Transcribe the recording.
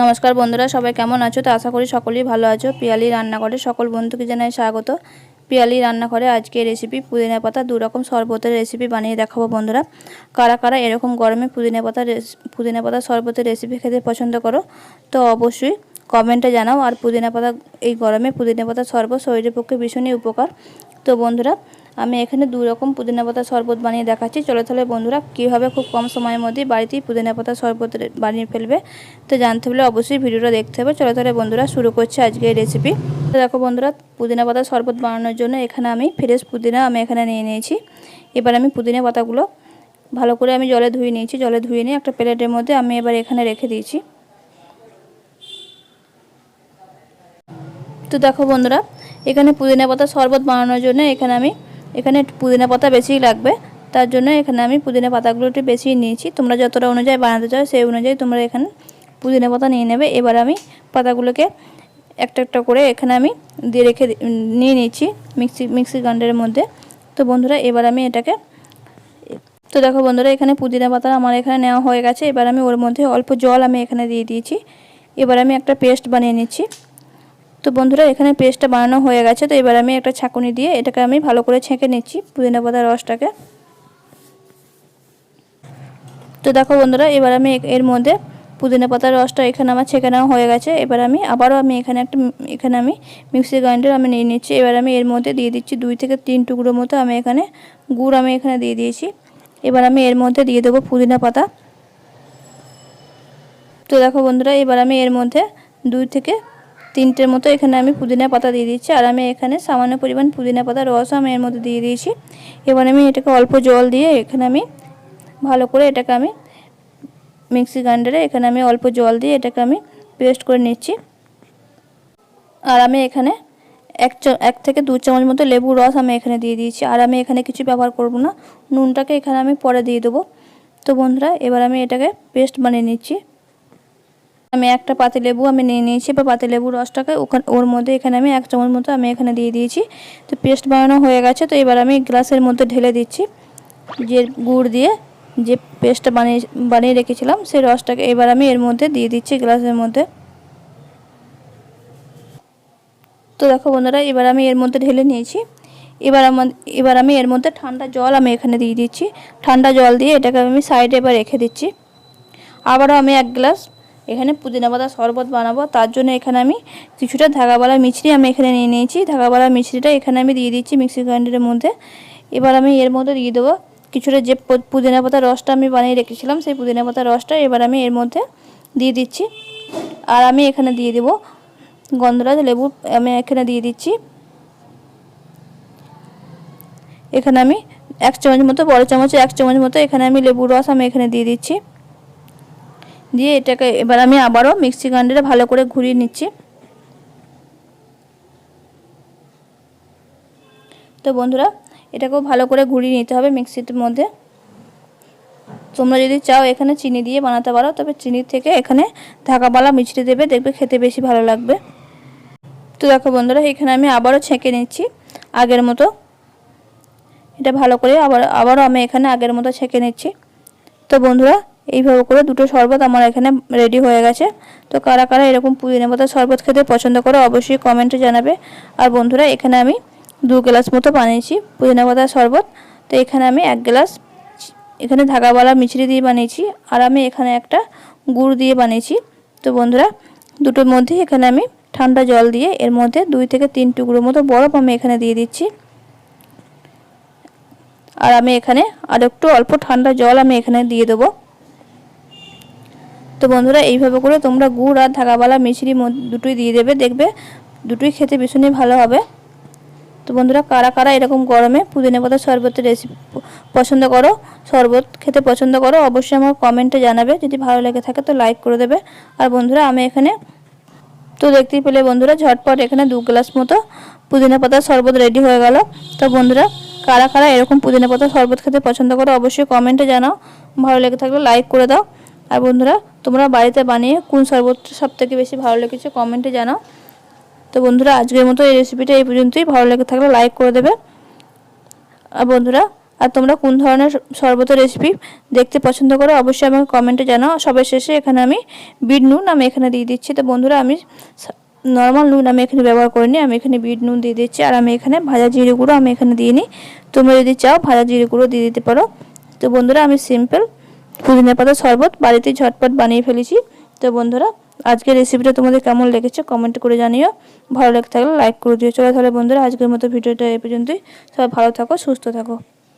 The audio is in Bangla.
নমস্কার বন্ধুরা, সবাই কেমন আছো? তো আশা করি সকলেই ভালো আছো। পিয়ালি রান্নাঘরে সকল বন্ধুকে জানাই স্বাগত। পিয়ালি রান্নাঘরে আজকে রেসিপি পুদিনা পাতা দু রকম শরবতের রেসিপি বানিয়ে দেখাবো বন্ধুরা। কারা কারা এরকম গরমে পুদিনা পাতা পুদিনা পাতা শরবতের রেসিপি খেতে পছন্দ করো, তো অবশ্যই কমেন্টে জানাও। আর পুদিনা পাতা, এই গরমে পুদিনা পাতা শরবত শরীরের পক্ষে ভীষণই উপকার। তো বন্ধুরা আমি এখানে দু রকম পুদিনা পাতা শরবত বানিয়ে দেখাচ্ছি। চলো তাহলে বন্ধুরা, কীভাবে খুব কম সময়ের মধ্যেই বাড়িতেই পুদিনা পাতা শরবত বানিয়ে ফেলবে তো জানতে হলে অবশ্যই ভিডিওটা দেখতে হবে। চলো তাহলে বন্ধুরা, শুরু করছে আজকে এই রেসিপি তো দেখো বন্ধুরা, পুদিনা পাতা শরবত বানানোর জন্য এখানে আমি ফ্রেশ পুদিনা আমি এখানে নিয়ে নিয়েছি। এবার আমি পুদিনা পাতাগুলো ভালো করে আমি জলে ধুয়ে নিয়েছি। জলে ধুয়ে নিয়ে একটা প্লেটের মধ্যে আমি এবার এখানে রেখে দিয়েছি। তো দেখো বন্ধুরা, এখানে পুদিনা পাতা শরবত বানানোর জন্য এখানে আমি এখানে পুদিনা পাতা বেশিই লাগবে। তার জন্য এখানে আমি পুদিনা পাতাগুলো একটু বেশি নিয়েছি। তোমরা যতটা অনুযায়ী বানাতে চাও সেই অনুযায়ী তোমরা এখানে পুদিনা পাতা নিয়ে নেবে। এবার আমি পাতাগুলোকে একটা একটা করে এখানে আমি দিয়ে রেখে নিয়ে নিয়েছি মিক্সি মিক্সি গ্রাইন্ডারের মধ্যে। তো বন্ধুরা, এবার আমি এটাকে তো দেখো বন্ধুরা, এখানে পুদিনা পাতা আমার এখানে নেওয়া হয়ে গেছে। এবার আমি ওর মধ্যে অল্প জল আমি এখানে দিয়ে দিয়েছি। এবার আমি একটা পেস্ট বানিয়ে নিচ্ছি। তো বন্ধুরা, এখানে পেস্টটা বানানো হয়ে গেছে, তো এবার আমি একটা ছাঁকুনি দিয়ে এটাকে আমি ভালো করে ছেঁকে নিচ্ছি পুদিনা পাতার রসটাকে। তো দেখো বন্ধুরা, এবার আমি এর মধ্যে পুদিনা পাতার রসটা এখানে আমার ছেঁকে নেওয়া হয়ে গেছে। এবার আমি আবারও আমি এখানে একটা এখানে আমি মিক্সি গ্রাইন্ডার আমি নিয়ে নিচ্ছি। এবার আমি এর মধ্যে দিয়ে দিচ্ছি দুই থেকে তিন টুকরো মতো আমি এখানে গুড় আমি এখানে দিয়ে দিয়েছি। এবার আমি এর মধ্যে দিয়ে দেবো পুদিনা পাতা। তো দেখো বন্ধুরা, এবার আমি এর মধ্যে দুই থেকে তিনটের মতো এখানে আমি পুদিনা পাতা দিয়ে দিচ্ছি। আর আমি এখানে সামান্য পরিমাণ পুদিনা পাতার রসও আমি এর মধ্যে দিয়ে দিয়েছি। এবার আমি এটাকে অল্প জল দিয়ে এখানে আমি ভালো করে এটাকে আমি মিক্সি গ্রাইন্ডারে এখানে আমি অল্প জল দিয়ে এটাকে আমি পেস্ট করে নিচ্ছি। আর আমি এখানে এক এক থেকে দু চামচ মতো লেবুর রস আমি এখানে দিয়ে দিয়েছি। আর আমি এখানে কিছু ব্যবহার করব না। নুনটাকে এখানে আমি পরে দিয়ে দেবো। তো বন্ধুরা, এবার আমি এটাকে পেস্ট বানিয়ে নিচ্ছি। আমি একটা পাতি লেবু আমি নিয়ে নিয়েছি বা পাতি লেবুর রসটাকে ওখানে ওর মধ্যে এখানে আমি এক চামচ মতো আমি এখানে দিয়ে দিয়েছি। তো পেস্ট বানানো হয়ে গেছে, তো এবার আমি গ্লাসের মধ্যে ঢেলে দিচ্ছি। যে গুড় দিয়ে যে পেস্টটা বানিয়ে বানিয়ে রেখেছিলাম, সেই রসটাকে এবার আমি এর মধ্যে দিয়ে দিচ্ছি গ্লাসের মধ্যে। তো দেখো বন্ধুরা, এবার আমি এর মধ্যে ঢেলে নিয়েছি। এবার আমার এবার আমি এর মধ্যে ঠান্ডা জল আমি এখানে দিয়ে দিচ্ছি। ঠান্ডা জল দিয়ে এটাকে আমি সাইডে এবার রেখে দিচ্ছি। আবারও আমি এক গ্লাস এখানে পুদিনা পাতা শরবত বানাবো, তার জন্য এখানে আমি কিছুটা ধাগাবালা মিছরি আমি এখানে নিয়ে নিয়েছি। ধাগাবালা মিছরিটা এখানে আমি দিয়ে দিচ্ছি মিক্সি গ্রাইন্ডারের মধ্যে। এবার আমি এর মধ্যে দিয়ে দেবো কিছুটা যে পুদিনা পাতার রসটা আমি বানিয়ে রেখেছিলাম, সেই পুদিনা পাতার রসটা এবার আমি এর মধ্যে দিয়ে দিচ্ছি। আর আমি এখানে দিয়ে দেব গন্ধরাজ লেবু, আমি এখানে দিয়ে দিচ্ছি। এখানে আমি এক চামচ মতো, বড় চামচে এক চামচ মতো এখানে আমি লেবুর রস আমি এখানে দিয়ে দিচ্ছি। দিয়ে এটাকে এবার আমি আবারও মিক্সি গ্রাইন্ডারে ভালো করে ঘুরিয়ে নিচ্ছি। তো বন্ধুরা, এটাকেও ভালো করে ঘুরিয়ে নিতে হবে মিক্সির মধ্যে। তোমরা যদি চাও এখানে চিনি দিয়ে বানাতে পারো, তবে চিনির থেকে এখানে ঢাকাবালা মিছড়ি দেবে, দেখবে খেতে বেশি ভালো লাগবে। তো দেখো বন্ধুরা, এখানে আমি আবারও ছেঁকে নিচ্ছি আগের মতো। এটা ভালো করে আবার, আবারও আমি এখানে আগের মতো ছেঁকে নিচ্ছি। তো বন্ধুরা এইভাবে করে দুটো শরবত আমার এখানে রেডি হয়ে গেছে। তো কারা কারা এরকম পুদিনা পাতার শরবত খেতে পছন্দ করে, অবশ্যই কমেন্টে জানাবে। আর বন্ধুরা, এখানে আমি দু গ্লাস মতো বানিয়েছি পুদিনা পাতার শরবত। তো এখানে আমি এক গ্লাস এখানে ধাগাওয়ালা মিছরি দিয়ে বানিয়েছি, আর আমি এখানে একটা গুড় দিয়ে বানিয়েছি। তো বন্ধুরা, দুটোর মধ্যে এখানে আমি ঠান্ডা জল দিয়ে এর মধ্যে দুই থেকে তিন টুকরো মতো বরফ আমি এখানে দিয়ে দিচ্ছি। আর আমি এখানে আর একটু অল্প ঠান্ডা জল আমি এখানে দিয়ে দেবো। তো বন্ধুরা, এইভাবে করে তোমরা গুড় আর ধাগাবালা মিছরি দুটোই দিয়ে দেবে, দেখবে দুটোই খেতে ভীষণই ভালো হবে। তো বন্ধুরা, কারা কারা এরকম গরমে পুদিনা পাতা শরবতের রেসিপি পছন্দ করো, শরবত খেতে পছন্দ করো, অবশ্যই আমার কমেন্টে জানাবে। যদি ভালো লেগে থাকে তো লাইক করে দেবে। আর বন্ধুরা, আমি এখানে তো দেখতেই পেলে বন্ধুরা, ঝটপট এখানে দু গ্লাস মতো পুদিনা পাতার শরবত রেডি হয়ে গেল। তো বন্ধুরা, কারা কারা এরকম পুদিনা পাতার শরবত খেতে পছন্দ করো, অবশ্যই কমেন্টে জানাও। ভালো লেগে থাকলে লাইক করে দাও। আর বন্ধুরা, তোমরা বাড়িতে বানিয়ে কোন শরবতটা সব থেকে বেশি ভালো লেগেছে কমেন্টে জানাও। তো বন্ধুরা, আজকের মতো এই রেসিপিটা এই পর্যন্তই। ভালো লেগে থাকলে লাইক করে দেবে। আর বন্ধুরা, আর তোমরা কোন ধরনের শরবতের রেসিপি দেখতে পছন্দ করো, অবশ্যই আমাকে কমেন্টে জানাও। সবার শেষে এখানে আমি বিট নুন আমি এখানে দিয়ে দিচ্ছি। তো বন্ধুরা, আমি নর্মাল নুন আমি এখানে ব্যবহার করিনি। আমি এখানে বিট নুন দিয়ে দিচ্ছি। আর আমি এখানে ভাজা জিরে গুঁড়ো আমি এখানে দিয়ে নিই তোমরা যদি চাও ভাজা জিরে গুঁড়ো দিয়ে দিতে পারো। তো বন্ধুরা, আমি সিম্পল পুদিনা পাতা শরবত বাড়িতে ঝটপট বানিয়ে ফেলেছি। তো বন্ধুরা, আজকের রেসিপিটা তোমাদের কেমন লেগেছে কমেন্ট করে জানিও। ভালো লেগে থাকলে লাইক করে দিও। চলো তাহলে বন্ধুরা, আজকের মতো ভিডিওটা এ পর্যন্তই। সবাই ভালো থাকো, সুস্থ থাকো।